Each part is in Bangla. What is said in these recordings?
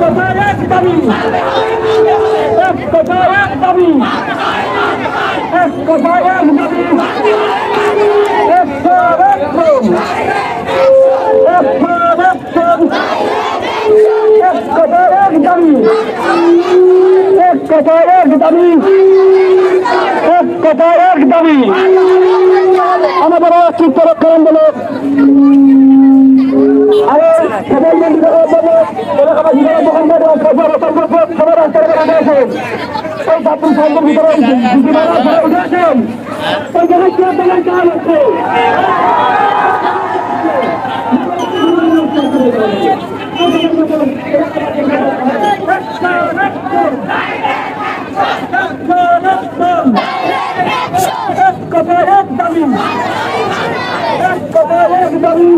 কথায় এক দাবি এক কথায় এক দাবি এক কথায় এক দাবি এক ছাড় এক শ্রম এক কথায় এক দাবি এক কথায় আমাদের অস্তিত্ব রক্ষা আন্দোলন আরে সবাই সবার রাস্তার বেলা গেছেন ওই যাত্রী সংঘের ভিতরে জায়গায় কে দোকান কাজ হচ্ছে কথায় এক দাবি এক কথায় এক দাবি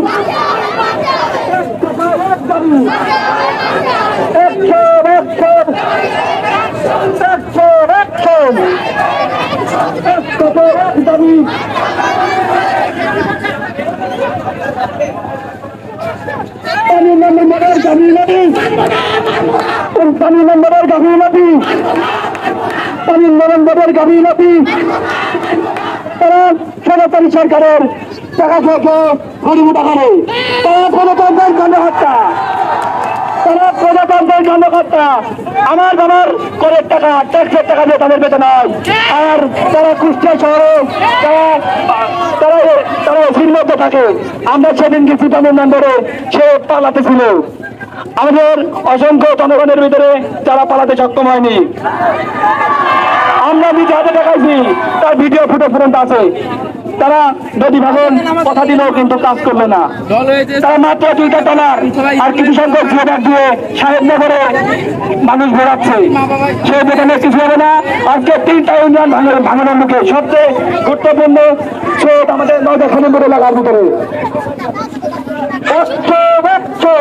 এক কথায় এক দাবি একশন একশন একশন এক দাবি পানি নম্বরের দাবি নদী পানি নম্বরের দাবি নদী পানি নম্বরের দাবি নদী তারা সরকারি সরকারের টাকা থেকে গরিব টাকারে তারা গণতন্ত্রের গণহত্যা তারা গণহত্যা আমার বাবার করের টাকা, ট্যাক্সের টাকা দিয়ে তাদের বেতন হয়। আর তারা কুষ্টিয়া শহরে তারা তারা তারা এসির থাকে, আমরা সেদিন গেছি তাদের নম্বরে সে পালাতে ছিল। আমাদের অসংখ্য জনগণের ভিতরে তারা পালাতে সক্ষম হয়নি। আমরা নিজে হাতে দেখাইছি। তার ভিডিও ফুটে পর্যন্ত আছে। তারা যদি ভাবেন, কথা দিলেও কিন্তু কাজ করবে না। তারা মাত্র দুইটা ডলার আর কিছু সংখ্যক ভোটার দিয়ে সাহেব নগরে মানুষ ভোগাচ্ছে সে বেতনে কিছু হবে না। আজকে তিনটা ইউনিয়ন ভাঙানোর মুখে। সবচেয়ে গুরুত্বপূর্ণ স্রোত আমাদের নয়টা খানিপুর এলাকার ভিতরে। একশো একশো।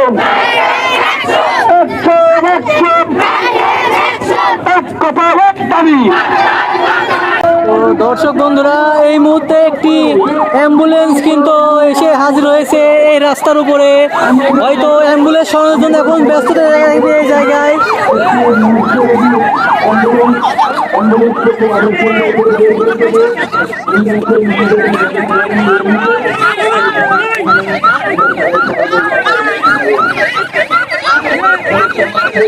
একশো একশো। দাবি তো দর্শক বন্ধুরা এই মুহূর্তে একটি অ্যাম্বুলেন্স কিন্তু এসে হাজির হয়েছে এই রাস্তার উপরে। হয়তো অ্যাম্বুলেন্স সরানোর এখন ব্যস্ত এই জায়গায়।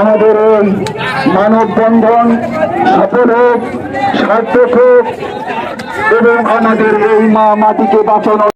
আমাদের এই মানববন্ধন সফল হোক সার্থক এবং আমাদের এই মা মাটিকে বাঁচানো